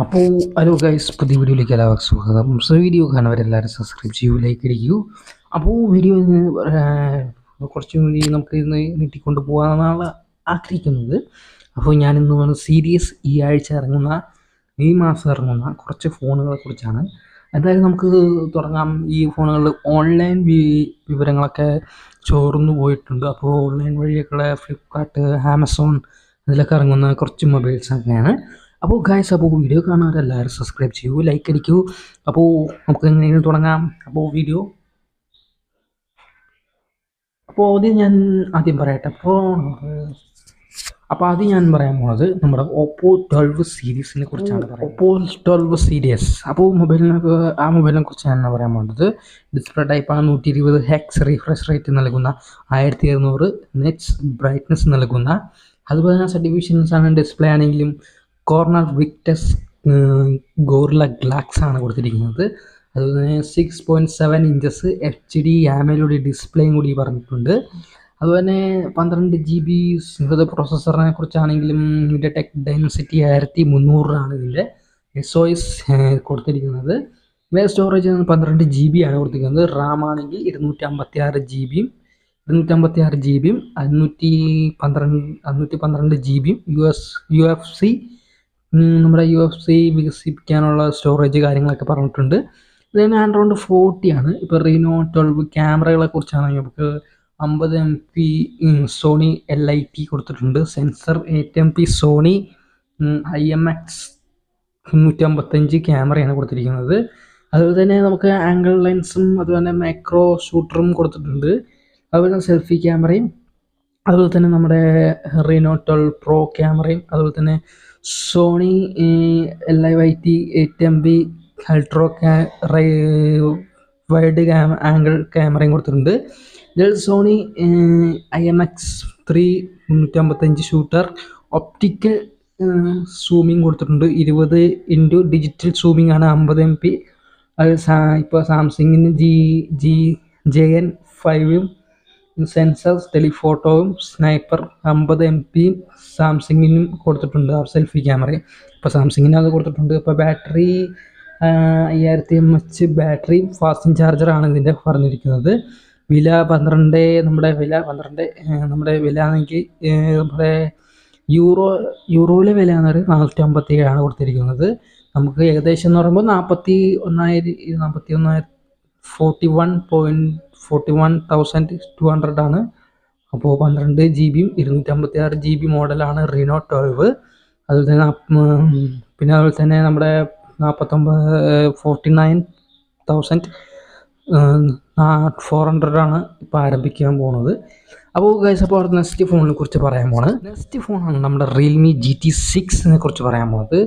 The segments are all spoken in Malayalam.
അപ്പോൾ ഹലോ ഗൈസ് പുതിയ വീഡിയോയിലേക്ക് എല്ലാവർക്കും സ്വാഗതം. സോ വീഡിയോ കാണുന്നവരെല്ലാവരും സബ്സ്ക്രൈബ് ചെയ്യൂ ലൈക്ക് അടിക്കൂ. അപ്പോൾ വീഡിയോ കുറച്ചും കൂടി നമുക്ക് ഇന്ന് നീട്ടിക്കൊണ്ട് പോകാമെന്നാണ് ആഗ്രഹിക്കുന്നത്. അപ്പോൾ ഞാനിന്ന് സീരീസ് ഈ ആഴ്ച ഇറങ്ങുന്ന ഈ മാസം ഇറങ്ങുന്ന കുറച്ച് ഫോണുകളെ കുറിച്ചാണ്. എന്തായാലും നമുക്ക് തുടങ്ങാം. ഈ ഫോണുകളിൽ ഓൺലൈൻ വിവരങ്ങളൊക്കെ ചോർന്നു പോയിട്ടുണ്ട്. അപ്പോൾ ഓൺലൈൻ വഴിയൊക്കെയുള്ള ഫ്ലിപ്കാർട്ട് ആമസോൺ അതിലൊക്കെ ഇറങ്ങുന്ന കുറച്ച് മൊബൈൽസൊക്കെയാണ് അപ്പോൾ ഗായ്സ് അപ്പോൾ വീഡിയോ കാണാറെല്ലാവരും സബ്സ്ക്രൈബ് ചെയ്യൂ ലൈക്ക് അടിക്കൂ. അപ്പോൾ നമുക്ക് എങ്ങനെയെങ്കിലും തുടങ്ങാം. അപ്പോൾ വീഡിയോ അപ്പോൾ ആദ്യം ഞാൻ ആദ്യം പറയട്ടെ. അപ്പോൾ അപ്പോൾ ആദ്യം ഞാൻ പറയാൻ പോണത് നമ്മുടെ ഓപ്പോ ട്വൽവ് സീരീസിനെ കുറിച്ചാണ് പറയുന്നത് ഓപ്പോ ട്വൽവ് സീരീസ് അപ്പോൾ മൊബൈലിനെ ആ മൊബൈലിനെ കുറിച്ചാണ് പറയാൻ പോകുന്നത് ഡിസ്പ്ലേ ടൈപ്പാണ് നൂറ്റി ഇരുപത് ഹെക്സ് റീഫ്രഷ് റേറ്റ് നൽകുന്ന ആയിരത്തി ഇരുന്നൂറ് നെറ്റ്സ് ബ്രൈറ്റ്നസ് നൽകുന്ന അതുപോലെ തന്നെ സർട്ടിഫിക്കേഷൻസ് ആണ് ഡിസ്പ്ലേ ആണെങ്കിലും കോർണർ വിക്ടസ് ഗോറില ഗ്ലാക്സ് ആണ് കൊടുത്തിരിക്കുന്നത്. അതുപോലെ തന്നെ six point seven inches H D ആമയിലൂടെ ഡിസ്പ്ലേയും കൂടി പറഞ്ഞിട്ടുണ്ട്. അതുപോലെ തന്നെ പന്ത്രണ്ട് ജി ബി സിംഗത് പ്രോസസ്സറിനെ കുറിച്ചാണെങ്കിലും ഇതിന്റെ ടെക് ഡെൻസിറ്റി ആയിരത്തി മുന്നൂറാണ് ഇതിന്റെ എസ് ഒ എസ് കൊടുത്തിരിക്കുന്നത്. വേ സ്റ്റോറേജ് പന്ത്രണ്ട് ജി ബി ആണ് കൊടുത്തിരിക്കുന്നത്. റാം ആണെങ്കിൽ ഇരുന്നൂറ്റി അമ്പത്തി ആറ് ജി ബിയും ഇരുന്നൂറ്റി അമ്പത്തി ആറ് ജി ബിയും അഞ്ഞൂറ്റി പന്ത്രണ്ട് അഞ്ഞൂറ്റി പന്ത്രണ്ട് ജി ബിയും U S U F C നമ്മുടെ യു എഫ് സി വികസിപ്പിക്കാനുള്ള സ്റ്റോറേജ് കാര്യങ്ങളൊക്കെ പറഞ്ഞിട്ടുണ്ട്. ദെൻ ആൻഡ്രോയിഡ് ഫോർട്ടി ആണ്. ഇപ്പോൾ റീനോ ട്വൽവ് ക്യാമറകളെ കുറിച്ചാണ് നമുക്ക് അമ്പത് M P Sony L I T കൊടുത്തിട്ടുണ്ട്. Sensor eight M P Sony I M X മുന്നൂറ്റമ്പത്തഞ്ച് ക്യാമറയാണ് കൊടുത്തിരിക്കുന്നത്. അതുപോലെ തന്നെ നമുക്ക് ആംഗിൾ ലെൻസും അതുപോലെ തന്നെ മൈക്രോ ഷൂട്ടറും കൊടുത്തിട്ടുണ്ട്. അതുപോലെ സെൽഫി ക്യാമറയും അതുപോലെ തന്നെ നമ്മുടെ റീനോ ട്വൽവ് പ്രോ ക്യാമറയും അതുപോലെ തന്നെ Sony L I Y T eight M B ultra ക്യാ വൈഡ് ക്യാമ ആംഗിൾ ക്യാമറയും കൊടുത്തിട്ടുണ്ട്. ഇതിൽ Sony I M X three മുന്നൂറ്റമ്പത്തഞ്ച് shooter optical zooming കൊടുത്തിട്ടുണ്ട്. ഇരുപത് ഇന്റു ഡിജിറ്റൽ സൂമിങ് ആണ് അമ്പത് എം പി അത് സാ ഇപ്പോൾ സാംസങ്ങിന് ജി ജി ജെ എൻ ഫൈവും സെൻസേഴ്സ് ടെലിഫോട്ടോയും സ്നൈപ്പർ അമ്പത് എം പിയും സാംസങ്ങിനും കൊടുത്തിട്ടുണ്ട്. ആ സെൽഫി ക്യാമറയും. ഇപ്പോൾ സാംസങ്ങിന് അത് കൊടുത്തിട്ടുണ്ട്. ഇപ്പോൾ ബാറ്ററി അയ്യായിരത്തി എം എച്ച് ബാറ്ററിയും ഫാസ്റ്റിംഗ് ചാർജറാണ് ഇതിന്റെ പറഞ്ഞിരിക്കുന്നത്. വില പന്ത്രണ്ട് നമ്മുടെ വില പന്ത്രണ്ട് നമ്മുടെ വില ആണെങ്കിൽ നമ്മുടെ യൂറോ യൂറോയിലെ വില എന്ന് പറയുന്നത് നാനൂറ്റി അമ്പത്തി ഏഴാണ് കൊടുത്തിരിക്കുന്നത്. നമുക്ക് ഏകദേശം എന്ന് പറയുമ്പോൾ നാൽപ്പത്തി ഒന്നായിരം നാൽപ്പത്തി ഒന്നായിരം forty one point forty one thousand two hundred ആണ് അപ്പോൾ പന്ത്രണ്ട് ജി ബിയും ഇരുന്നൂറ്റമ്പത്തി ആറ് ജി ബി മോഡലാണ് റീനോ ട്വൽവ് അതുപോലെ തന്നെ പിന്നെ അതുപോലെ തന്നെ നമ്മുടെ നാൽപ്പത്തൊമ്പത് forty nine thousand four hundred ആണ് ഇപ്പോൾ ആരംഭിക്കാൻ പോകുന്നത് അപ്പോൾ ഗൈസ് അപ്പോൾ നെക്സ്റ്റ് ഫോണിനെ കുറിച്ച് പറയാൻ പോണത് നെക്സ്റ്റ് ഫോണാണ് നമ്മുടെ റിയൽമി ജി ടി സിക്സിനെ കുറിച്ച് പറയാൻ പോകുന്നത്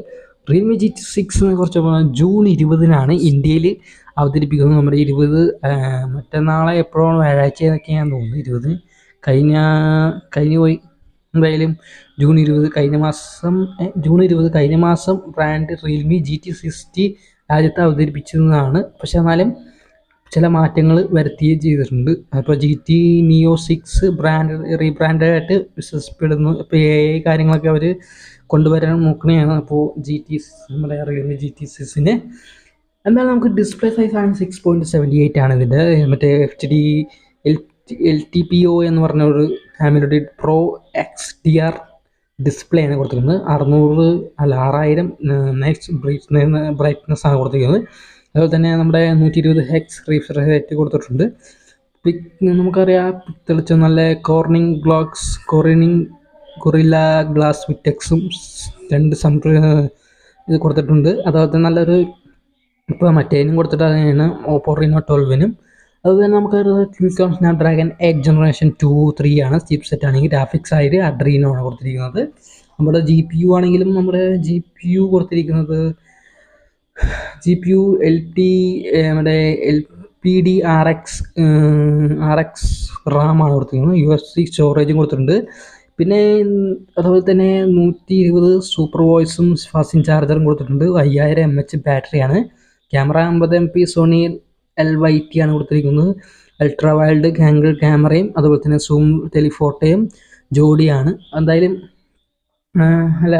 റിയൽമി ജി ടി സിക്സിനെ കുറിച്ച് പറഞ്ഞാൽ ജൂൺ ഇരുപതിനാണ് ഇന്ത്യയിൽ അവതരിപ്പിക്കുന്നത് നമ്മുടെ ഇരുപത് മറ്റന്നാളെ എപ്പോഴാണ് വ്യാഴാഴ്ച എന്നൊക്കെയാണ് തോന്നുന്നത് ഇരുപത് കഴിഞ്ഞ കഴിഞ്ഞു പോയി. എന്തായാലും ജൂൺ ഇരുപത് കഴിഞ്ഞ മാസം ജൂൺ ഇരുപത് കഴിഞ്ഞ മാസം brand Realme G T sixty രാജ്യത്ത് അവതരിപ്പിച്ചതാണ്. പക്ഷെ എന്നാലും ചില മാറ്റങ്ങൾ വരുത്തുകയും ചെയ്തിട്ടുണ്ട്. അപ്പോൾ G T Neo six brand റീബ്രാൻഡായിട്ട് വിശ്വസിപ്പെടുന്നു ഇപ്പോൾ എ ഐ കാര്യങ്ങളൊക്കെ അവർ കൊണ്ടുവരാൻ നോക്കണതാണ് അപ്പോൾ ജി ടി നമ്മുടെ റിയൽമി ജി ടി സിക്സിന് എന്നാൽ നമുക്ക് ഡിസ്പ്ലേ സൈസ് ആണ് സിക്സ് പോയിന്റ് സെവന്റി എയ്റ്റ് ആണ് ഇതിന്റെ. മറ്റേ F D L L T P O എന്ന് പറഞ്ഞ ഒരു ഫാമിലിയുടെ pro X D R display ആണ് കൊടുത്തിരിക്കുന്നത്. അറുന്നൂറ് അല്ല ആറായിരം നൈറ്റ്സ് ബ്രൈറ്റ്നസ് ബ്രൈറ്റ്നസ് ആണ് കൊടുത്തിരിക്കുന്നത്. അതുപോലെ തന്നെ നമ്മുടെ നൂറ്റി ഇരുപത് ഹെക്സ് റീഫ്രഷ് റേറ്റ് കൊടുത്തിട്ടുണ്ട് നമുക്കറിയാം തെളിച്ച നല്ല കോർണിംഗ് ഗ്ലോക്സ് കോർണിംഗ് കൊറില്ല ഗ്ലാസ് വിറ്റക്സും രണ്ട് സം ഇത് കൊടുത്തിട്ടുണ്ട്. അതുപോലെ തന്നെ നല്ലൊരു ഇപ്പോൾ മറ്റേതിനും കൊടുത്തിട്ടാണ് ഓപ്പോ റീനോ ട്വൽവിനും അതുപോലെ നമുക്ക് Qualcomm Snapdragon eight generation two three ആണ് ചിപ്പ് സെറ്റ് ആണെങ്കിൽ ഗ്രാഫിക്സ് ആയിട്ട് അഡ്രീനോ ആണ് കൊടുത്തിരിക്കുന്നത്. നമ്മുടെ ജി പി യു ആണെങ്കിലും നമ്മുടെ ജി പി യു കൊടുത്തിരിക്കുന്നത് G P U L T നമ്മുടെ L P D R X R X RAM ആണ് കൊടുത്തിരിക്കുന്നത്. യു എസ് സി സ്റ്റോറേജും കൊടുത്തിട്ടുണ്ട്. പിന്നെ അതുപോലെ തന്നെ നൂറ്റി ഇരുപത് സൂപ്പർ വോയിസും ഫാസ്റ്റിംഗ് ചാർജറും കൊടുത്തിട്ടുണ്ട്. അയ്യായിരം എം എച്ച് ബാറ്ററിയാണ് ക്യാമറ അമ്പത് M P Sony L Y T ആണ് കൊടുത്തിരിക്കുന്നത്. അൾട്രാ വൈൽഡ് ആംഗിൾ ക്യാമറയും അതുപോലെ തന്നെ സൂം ടെലിഫോട്ടോയും ജോഡിയാണ്. എന്തായാലും അല്ല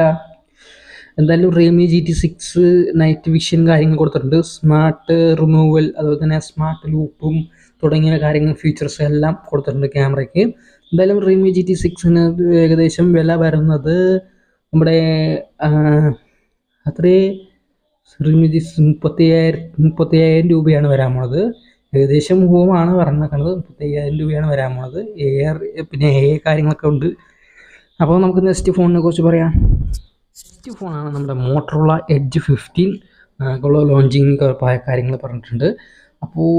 എന്തായാലും Realme G T six night vision കാര്യങ്ങൾ കൊടുത്തിട്ടുണ്ട്. സ്മാർട്ട് റിമൂവൽ അതുപോലെ തന്നെ സ്മാർട്ട് ലൂപ്പും തുടങ്ങിയ കാര്യങ്ങൾ ഫീച്ചേഴ്സ് എല്ലാം കൊടുത്തിട്ടുണ്ട് ക്യാമറയ്ക്ക്. എന്തായാലും റിയൽമി ജി ടി സിക്സിന് ഏകദേശം വില വരുന്നത് നമ്മുടെ അത്രേ മുപ്പത്തയ്യായിരം മുപ്പത്തയ്യായിരം മുപ്പത്തിയ്യായിരം രൂപയാണ് വരാൻ പോണത് ഏകദേശം ഹോമാണ് പറഞ്ഞിരിക്കുന്നത് മുപ്പത്തയ്യായിരം രൂപയാണ് വരാൻ പോണത് എ ആർ പിന്നെ എ കാര്യങ്ങളൊക്കെ ഉണ്ട്. അപ്പോൾ നമുക്ക് നെക്സ്റ്റ് ഫോണിനെ കുറിച്ച് പറയാം. നെക്സ്റ്റ് ഫോണാണ് നമ്മുടെ മോട്ടറുള്ള എഡ്ജ് ഫിഫ്റ്റീൻ ഉള്ള ലോഞ്ചിങ് കാര്യങ്ങൾ പറഞ്ഞിട്ടുണ്ട്. അപ്പോൾ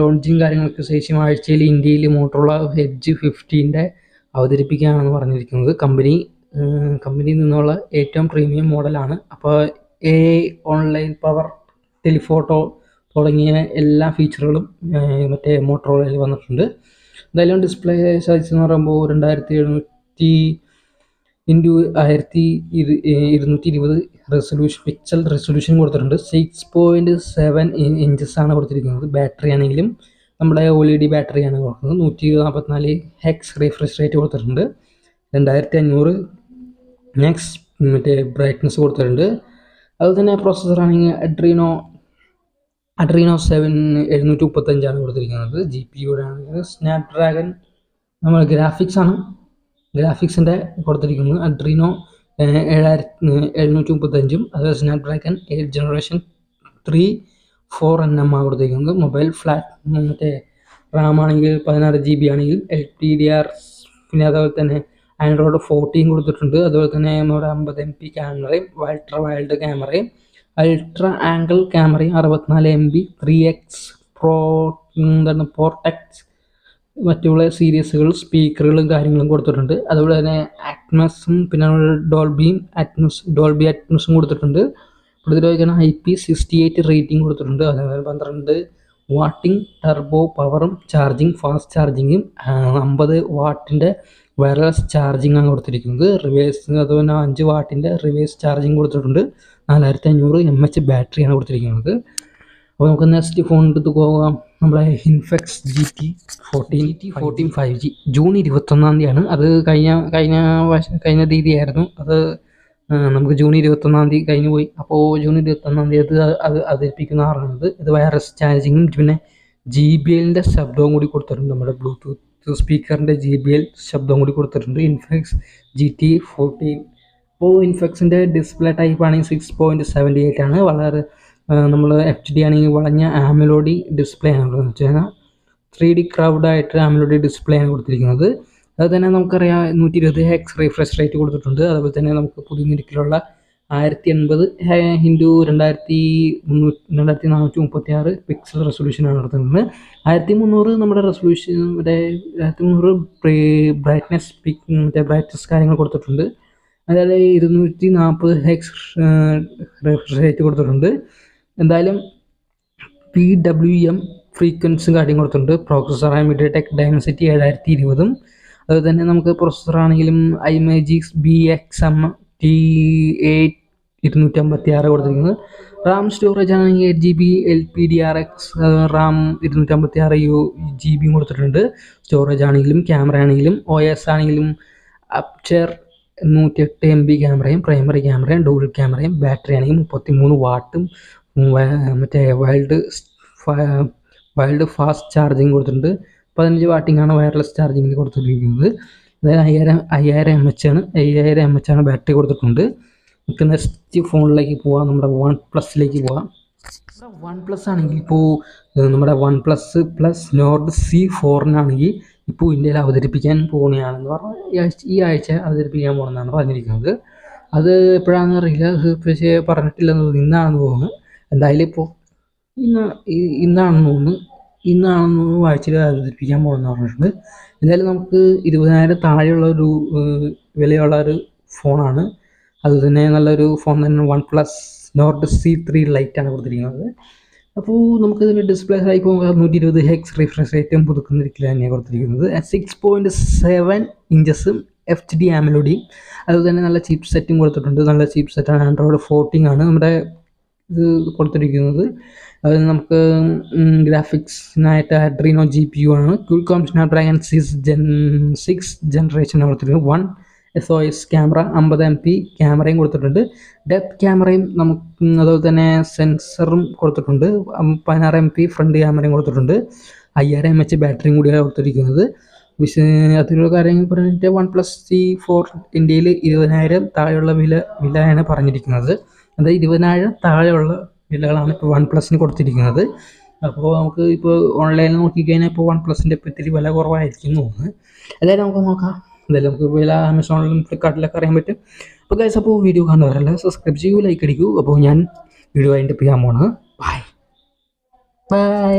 ലോഞ്ചിങ് കാര്യങ്ങളൊക്കെ ശേഷം ആഴ്ചയിൽ ഇന്ത്യയിൽ മോട്ടറുള്ള എഡ്ജ് ഫിഫ്റ്റീന്റെ അവതരിപ്പിക്കാനാണ് പറഞ്ഞിരിക്കുന്നത്. കമ്പനി കമ്പനിയിൽ നിന്നുള്ള ഏറ്റവും പ്രീമിയം മോഡലാണ്. അപ്പോൾ എ ഓൺലൈൻ പവർ ടെലിഫോട്ടോ തുടങ്ങിയ എല്ലാ ഫീച്ചറുകളും മറ്റേ മോട്ടോറോയിൽ വന്നിട്ടുണ്ട്. എന്തായാലും ഡിസ്പ്ലേ സൈസ് എന്ന് പറയുമ്പോൾ രണ്ടായിരത്തി എഴുന്നൂറ്റി ഇന്റു ആയിരത്തി ഇരു ഇരുന്നൂറ്റി ഇരുപത് റെസൊല്യൂഷൻ പിക്സൽ റെസൊല്യൂഷൻ കൊടുത്തിട്ടുണ്ട്. സിക്സ് പോയിന്റ് സെവൻ ഇഞ്ചസ് ആണ് കൊടുത്തിരിക്കുന്നത്. ബാറ്ററി ആണെങ്കിലും നമ്മുടെ ഒ എൽ ഡി ബാറ്ററിയാണ് കൊടുക്കുന്നത്. നൂറ്റി നാൽപ്പത്തിനാല് ഹെക്സ് റീഫ്രഷ് റേറ്റ് കൊടുത്തിട്ടുണ്ട്. രണ്ടായിരത്തി അഞ്ഞൂറ് നെക്സ്റ്റ് മറ്റേ ബ്രൈറ്റ്നസ് കൊടുത്തിട്ടുണ്ട്. അതുപോലെ തന്നെ പ്രോസസ്സർ ആണെങ്കിൽ അഡ്രീനോ അഡ്രീനോ സെവൻ എഴുന്നൂറ്റി മുപ്പത്തഞ്ചാണ് കൊടുത്തിരിക്കുന്നത്. ജി പി യുടെ ആണെങ്കിൽ സ്നാപ് ഡ്രാഗൺ നമ്മൾ ഗ്രാഫിക്സ് ആണ്. ഗ്രാഫിക്സിന്റെ കൊടുത്തിരിക്കുന്നത് അഡ്രീനോ ഏഴായിരത്തി എഴുന്നൂറ്റി മുപ്പത്തഞ്ചും അതുപോലെ Snapdragon eight generation three four N M ആണ് കൊടുത്തിരിക്കുന്നത്. മൊബൈൽ ഫ്ലാറ്റ് മറ്റേ റാം ആണെങ്കിൽ പതിനാറ് ജി ബി ആണെങ്കിൽ എൽ ടി ഡി ആർ പിന്നെ അതുപോലെ തന്നെ ആൻഡ്രോയിഡ് ഫോർട്ടീൻ കൊടുത്തിട്ടുണ്ട്. അതുപോലെ തന്നെ നമ്മുടെ അമ്പത് എം പി ക്യാമറയും അൾട്രാ വൈൽഡ് ക്യാമറയും അൾട്രാ ആംഗിൾ ക്യാമറയും അറുപത്തിനാല് M B three X pro എന്താണ് പോർട്ടെക്സ് മറ്റുള്ള സീരീസുകൾ സ്പീക്കറുകളും കാര്യങ്ങളും കൊടുത്തിട്ടുണ്ട്. അതുപോലെ തന്നെ ആറ്റ്മസും പിന്നെ ഡോൾബിയും അറ്റ്മസ് ഡോൾബി അറ്റ്മസും കൊടുത്തിട്ടുണ്ട്. പ്രതിരോധിക്കാൻ I P sixty eight rating കൊടുത്തിട്ടുണ്ട്. അതേപോലെ പന്ത്രണ്ട് വാട്ടിംഗ് ടർബോ പവറും ചാർജിങ് ഫാസ്റ്റ് ചാർജിങ്ങും അമ്പത് വാട്ടിന്റെ വയർലെസ് ചാർജിംഗ് ആണ് കൊടുത്തിരിക്കുന്നത്. റിവേഴ്സ് അതുപോലെ അഞ്ച് വാട്ടിന്റെ റിവേഴ്സ് ചാർജിങ് കൊടുത്തിട്ടുണ്ട്. നാലായിരത്തി അഞ്ഞൂറ് എം എച്ച് ബാറ്ററിയാണ് കൊടുത്തിരിക്കുന്നത്. അപ്പോൾ നമുക്ക് നെക്സ്റ്റ് ഫോൺ എടുത്ത് പോകാം. നമ്മളെ Infinix G T fourteen T fourteen five G June ഇരുപത്തൊന്നാം തീയതിയാണ് അത് കഴിഞ്ഞ കഴിഞ്ഞ വർഷം കഴിഞ്ഞ തീയതിയായിരുന്നു. അത് നമുക്ക് ജൂൺ ഇരുപത്തൊന്നാം തീയതി കഴിഞ്ഞു പോയി. അപ്പോൾ ജൂൺ ഇരുപത്തൊന്നാം തീയതി അത് അത് അവതരിപ്പിക്കുന്ന ആറാണത് ഇത് വയർലെസ് ചാർജിങ്ങും പിന്നെ ജി ബി എല്ലിന്റെ ശബ്ദവും കൂടി കൊടുത്തിട്ടുണ്ട്. നമ്മുടെ ബ്ലൂടൂത്ത് സ്പീക്കറിന്റെ ജി ബി എൽ ശബ്ദവും കൂടി കൊടുത്തിട്ടുണ്ട്. ഇൻഫെക്സ് ജി ടി ഫോർട്ടീൻ ഇപ്പോൾ ഇൻഫെക്സിന്റെ ഡിസ്പ്ലേ ടൈപ്പ് ആണെങ്കിൽ സിക്സ് പോയിന്റ് സെവന്റി എയ്റ്റ് ആണ്. വളരെ നമ്മൾ എഫ് ഡി ആണെങ്കിൽ വളഞ്ഞ ആമിലോഡി ഡിസ്പ്ലേ ആണ് എന്ന് വെച്ച് കഴിഞ്ഞാൽ ത്രീ ഡി ക്രൗഡായിട്ട് ആമിലോഡി ഡിസ്പ്ലേ ആണ് കൊടുത്തിരിക്കുന്നത്. അത് തന്നെ നമുക്കറിയാം നൂറ്റി ഇരുപത് ഹെക്സ് റീഫ്രഷ് റേറ്റ് കൊടുത്തിട്ടുണ്ട്. അതുപോലെ തന്നെ നമുക്ക് പുതിയ നിരക്കിലുള്ള ആയിരത്തി എൺപത് ഹിൻഡു രണ്ടായിരത്തി മുന്നൂറ്റി രണ്ടായിരത്തി നാനൂറ്റി മുപ്പത്തി ആറ് പിക്സൽ റെസൊല്യൂഷനാണ് നടത്തുന്നത്. ആയിരത്തി മുന്നൂറ് നമ്മുടെ റെസൊല്യൂഷൻ മറ്റേ ആയിരത്തി മുന്നൂറ് ബ്രൈറ്റ്നെസ് പിക് മറ്റേ ബ്രൈറ്റ്നസ് കാര്യങ്ങൾ കൊടുത്തിട്ടുണ്ട്. അതായത് ഇരുന്നൂറ്റി നാൽപ്പത് ഹെക്സ് റേറ്റ് കൊടുത്തിട്ടുണ്ട്. എന്തായാലും പി ഡബ്ല്യു എം ഫ്രീക്വൻസും കാര്യം കൊടുത്തിട്ടുണ്ട്. പ്രോസസ്സറായ മീഡിയ ടെക് ഡൈമസിറ്റി ഏഴായിരത്തി ഇരുപതും. അതുപോലെ തന്നെ നമുക്ക് പ്രൊസസ്സർ ആണെങ്കിലും I magics B X M T eight ഇരുന്നൂറ്റമ്പത്തി ആറ് കൊടുത്തിരിക്കുന്നത്. റാം സ്റ്റോറേജ് ആണെങ്കിൽ eight G B L P D R X RAM ഇരുന്നൂറ്റമ്പത്തി ആറ് യു ജി ബിയും കൊടുത്തിട്ടുണ്ട്. സ്റ്റോറേജ് ആണെങ്കിലും ക്യാമറ ആണെങ്കിലും ഒ എസ് ആണെങ്കിലും അപ്ചർ നൂറ്റിയെട്ട് എം ബി ക്യാമറയും പ്രൈമറി ക്യാമറയും ഡബിൾ ക്യാമറയും ബാറ്ററി ആണെങ്കിൽ മുപ്പത്തി മൂന്ന് വാട്ടും മറ്റേ വൈൽഡ് വൈൽഡ് ഫാസ്റ്റ് ചാർജിങ് കൊടുത്തിട്ടുണ്ട്. പതിനഞ്ച് വാട്ടിങ്ങാണ് വയർലെസ് ചാർജിങ്ങിൽ കൊടുത്തിരിക്കുന്നത്. അതായത് അയ്യായിരം അയ്യായിരം എം എച്ച് ആണ്. അയ്യായിരം എം എച്ച് ആണ് ബാറ്ററി കൊടുത്തിട്ടുണ്ട്. നമുക്ക് നെക്സ്റ്റ് ഫോണിലേക്ക് പോവാം. നമ്മുടെ വൺ പ്ലസിലേക്ക് പോവാം. വൺ പ്ലസ് ആണെങ്കിൽ ഇപ്പോൾ നമ്മുടെ One Plus plus Nord C ഫോറിനാണെങ്കിൽ ഇപ്പോൾ ഇന്ത്യയിൽ അവതരിപ്പിക്കാൻ പോകുന്നതാണെന്ന് പറഞ്ഞാൽ ഈ ആഴ്ച അവതരിപ്പിക്കാൻ പോകുന്നതാണ് പറഞ്ഞിരിക്കുന്നത്. അത് എപ്പോഴാണെന്ന് അറിയില്ല. പക്ഷേ പറഞ്ഞിട്ടില്ലെന്ന് തോന്നുന്നു. ഇന്നാണെന്ന് തോന്നുന്നു. എന്തായാലും ഇപ്പോൾ ഇന്ന് ഇന്നാണെന്ന് തോന്നുന്നു. ഇന്നാണെന്ന് വായിച്ചിൽ അവതരിപ്പിക്കാൻ പോകുന്ന പറഞ്ഞിട്ടുണ്ട്. എന്തായാലും നമുക്ക് ഇരുപതിനായിരം താഴെയുള്ള ഒരു വിലയുള്ള ഒരു ഫോണാണ്. അതുതന്നെ നല്ലൊരു ഫോൺ തന്നെ One Plus Nord C three ലൈറ്റാണ് കൊടുത്തിരിക്കുന്നത്. അപ്പോൾ നമുക്കിതിന്റെ ഡിസ്പ്ലേ ആയിപ്പോൾ നൂറ്റി ഇരുപത് ഹെക്സ് റിഫ്രഷ് റേറ്റും പുതുക്കുന്നിരിക്കില്ല തന്നെയാണ് കൊടുത്തിരിക്കുന്നത്. സിക്സ് പോയിന്റ് സെവൻ ഇഞ്ചസും എഫ് ഡി ആമലോഡിയും അതുപോലെ തന്നെ നല്ല ചീപ്പ് സെറ്റും കൊടുത്തിട്ടുണ്ട്. നല്ല ചീപ്പ് സെറ്റാണ് ആൻഡ്രോയിഡ് ഫോർട്ടീൻ ആണ്. നമ്മുടെ ഇത് കൊടുത്തിരിക്കുന്നത്. അത് നമുക്ക് ഗ്രാഫിക്സിനായിട്ട് അഡ്രീനോ ജി പി യു ആണ്. Qualcomm Snapdragon six gen six generation കൊടുത്തിരിക്കുന്നത്. One S O S camera അമ്പത് എം പി ക്യാമറയും കൊടുത്തിട്ടുണ്ട്. ഡെപ്ത് ക്യാമറയും നമുക്ക് അതുപോലെ തന്നെ സെൻസറും കൊടുത്തിട്ടുണ്ട്. പതിനാറ് എം പി ഫ്രണ്ട് ക്യാമറയും കൊടുത്തിട്ടുണ്ട്. അയ്യായിരം എം എച്ച് ബാറ്ററിയും കൂടിയാണ് കൊടുത്തിരിക്കുന്നത്. വിശ അതിലുള്ള കാര്യങ്ങൾ പറഞ്ഞിട്ട് വൺ പ്ലസ് സി ഫോർ ഇന്ത്യയിൽ ഇരുപതിനായിരം താഴെയുള്ള വില വിലയാണ് പറഞ്ഞിരിക്കുന്നത്. അത് ഇരുപതിനായിരം താഴെയുള്ള വിലകളാണ് ഇപ്പോൾ വൺ പ്ലസിന് കൊടുത്തിരിക്കുന്നത്. അപ്പോൾ നമുക്ക് ഇപ്പോൾ ഓൺലൈനിൽ നോക്കിക്കഴിഞ്ഞാൽ ഇപ്പോൾ വൺ പ്ലസിന്റെ ഇപ്പോൾ ഇത്തിരി വില കുറവായിരിക്കും എന്ന്. തോന്നുന്നു എന്തായാലും നമുക്ക് നോക്കാം. എന്തായാലും നമുക്ക് വില ആമസോണിലും ഫ്ലിപ്കാർട്ടിലൊക്കെ അറിയാൻ പറ്റും. അപ്പോൾ ഗൈസ് അപ്പോൾ വീഡിയോ കാണുന്നവരല്ല സബ്സ്ക്രൈബ് ചെയ്യൂ ലൈക്ക് അടിക്കൂ. അപ്പോൾ ഞാൻ വീഡിയോ അതിന്റെ ചെയ്യാൻ പോണ്. Bye bye